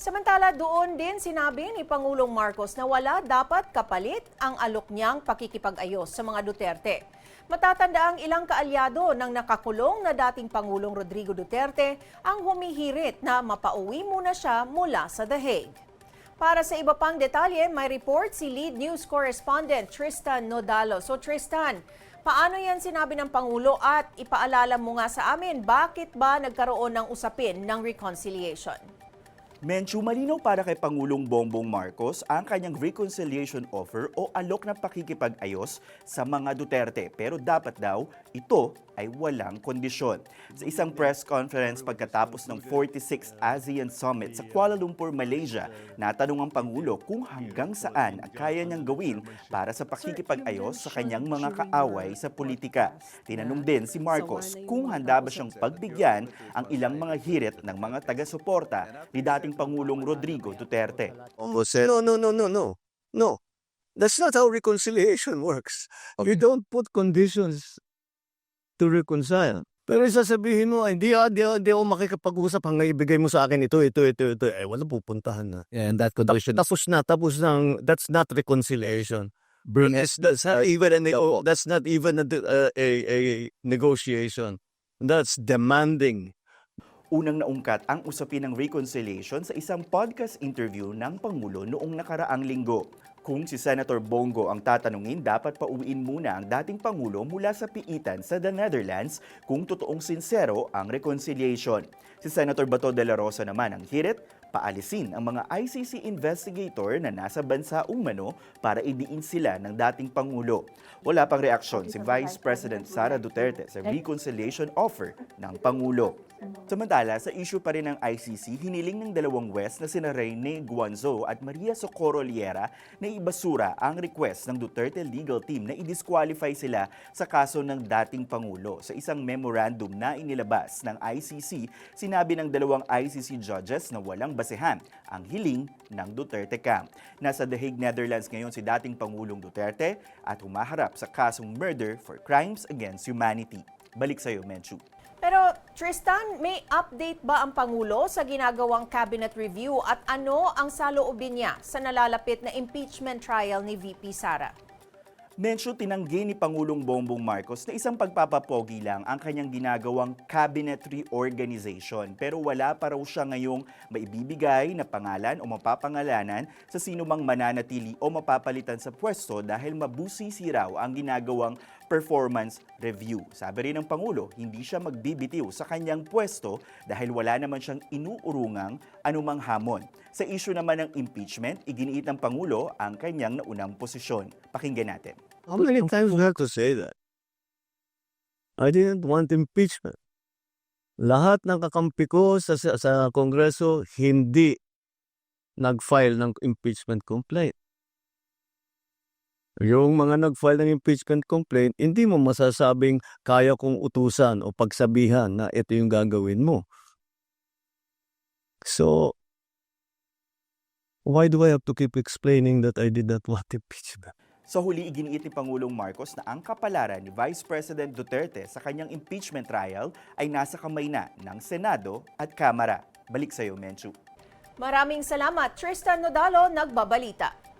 Samantala doon din sinabi ni Pangulong Marcos na wala dapat kapalit ang alok niyang pakikipag-ayos sa mga Duterte. Matatanda ang ilang kaalyado ng nakakulong na dating Pangulong Rodrigo Duterte ang humihirit na mapauwi muna siya mula sa The Hague. Para sa iba pang detalye, may report si lead news correspondent Tristan Nodalo. So Tristan, paano yan sinabi ng Pangulo at ipaalala mo nga sa amin, bakit ba nagkaroon ng usapin ng reconciliation? Menchu malinaw para kay Pangulong Bongbong Marcos ang kanyang reconciliation offer o alok ng pakikipag-ayos sa mga Duterte. Pero dapat daw, ito ay walang kondisyon. Sa isang press conference pagkatapos ng 46th ASEAN Summit sa Kuala Lumpur, Malaysia, natanong ang Pangulo kung hanggang saan ang kaya niyang gawin para sa pakikipag-ayos sa kanyang mga kaaway sa politika. Tinanong din si Marcos kung handa ba siyang pagbigyan ang ilang mga hirit ng mga taga-suporta ni dating Pangulong Rodrigo Duterte. no, no, no, no, no, no. That's not how reconciliation works. You don't put conditions to reconcile. Pero sasabihin mo, "Ay, hindi, ah, ah, hindi ako makikipag-usap hanggang ibigay mo sa akin ito, ito, ito, ito. Eh, wala pupuntahan na. Yeah, and that Ta- condition. Tapos na, tapos na. That's not reconciliation. That's, that's not even a, ne- that's not even a, uh, a, a negotiation. That's demanding. Unang naungkat ang usapin ng reconciliation sa isang podcast interview ng Pangulo noong nakaraang linggo. Kung si Senator Bongo ang tatanungin, dapat pauwiin muna ang dating Pangulo mula sa piitan sa the Netherlands kung totoong sincero ang reconciliation. Si Senator Bato de la Rosa naman ang hirit, paalisin ang mga ICC investigator na nasa bansa umano para idiin sila ng dating Pangulo. Wala pang reaksyon si Vice President Sara Duterte sa reconciliation offer ng Pangulo. Samantala, sa issue pa rin ng ICC, hiniling ng dalawang West na sina Rene Guanzo at Maria Socorro Liera na ibasura ang request ng Duterte legal team na i-disqualify sila sa kaso ng dating Pangulo. Sa isang memorandum na inilabas ng ICC, sinabi ng dalawang ICC judges na walang basehan ang hiling ng Duterte camp. Nasa The Hague, Netherlands ngayon si dating Pangulong Duterte at humaharap sa kasong murder for crimes against humanity. Balik sa'yo, Menchu. Pero Tristan, may update ba ang Pangulo sa ginagawang cabinet review at ano ang saloobin niya sa nalalapit na impeachment trial ni VP Sara? Mensyo tinanggi ni Pangulong Bongbong Marcos na isang pagpapapogi lang ang kanyang ginagawang cabinet reorganization pero wala pa raw siya ngayong maibibigay na pangalan o mapapangalanan sa sino mang mananatili o mapapalitan sa pwesto dahil mabusisi raw ang ginagawang performance review. Sabi rin ng Pangulo, hindi siya magbibitiw sa kanyang pwesto dahil wala naman siyang inuurungang anumang hamon. Sa issue naman ng impeachment, iginiit ng Pangulo ang kanyang naunang posisyon. Pakinggan natin. How many times we have to say that? I didn't want impeachment. Lahat ng kakampi ko sa, sa, sa Kongreso hindi nag-file ng impeachment complaint. Yung mga nag-file ng impeachment complaint, hindi mo masasabing kaya kong utusan o pagsabihan na ito yung gagawin mo. So, why do I have to keep explaining that I did not want impeachment? Sa huli, iginiit ni Pangulong Marcos na ang kapalaran ni Vice President Duterte sa kanyang impeachment trial ay nasa kamay na ng Senado at Kamara. Balik sa'yo, Menchu. Maraming salamat, Tristan Nodalo, nagbabalita.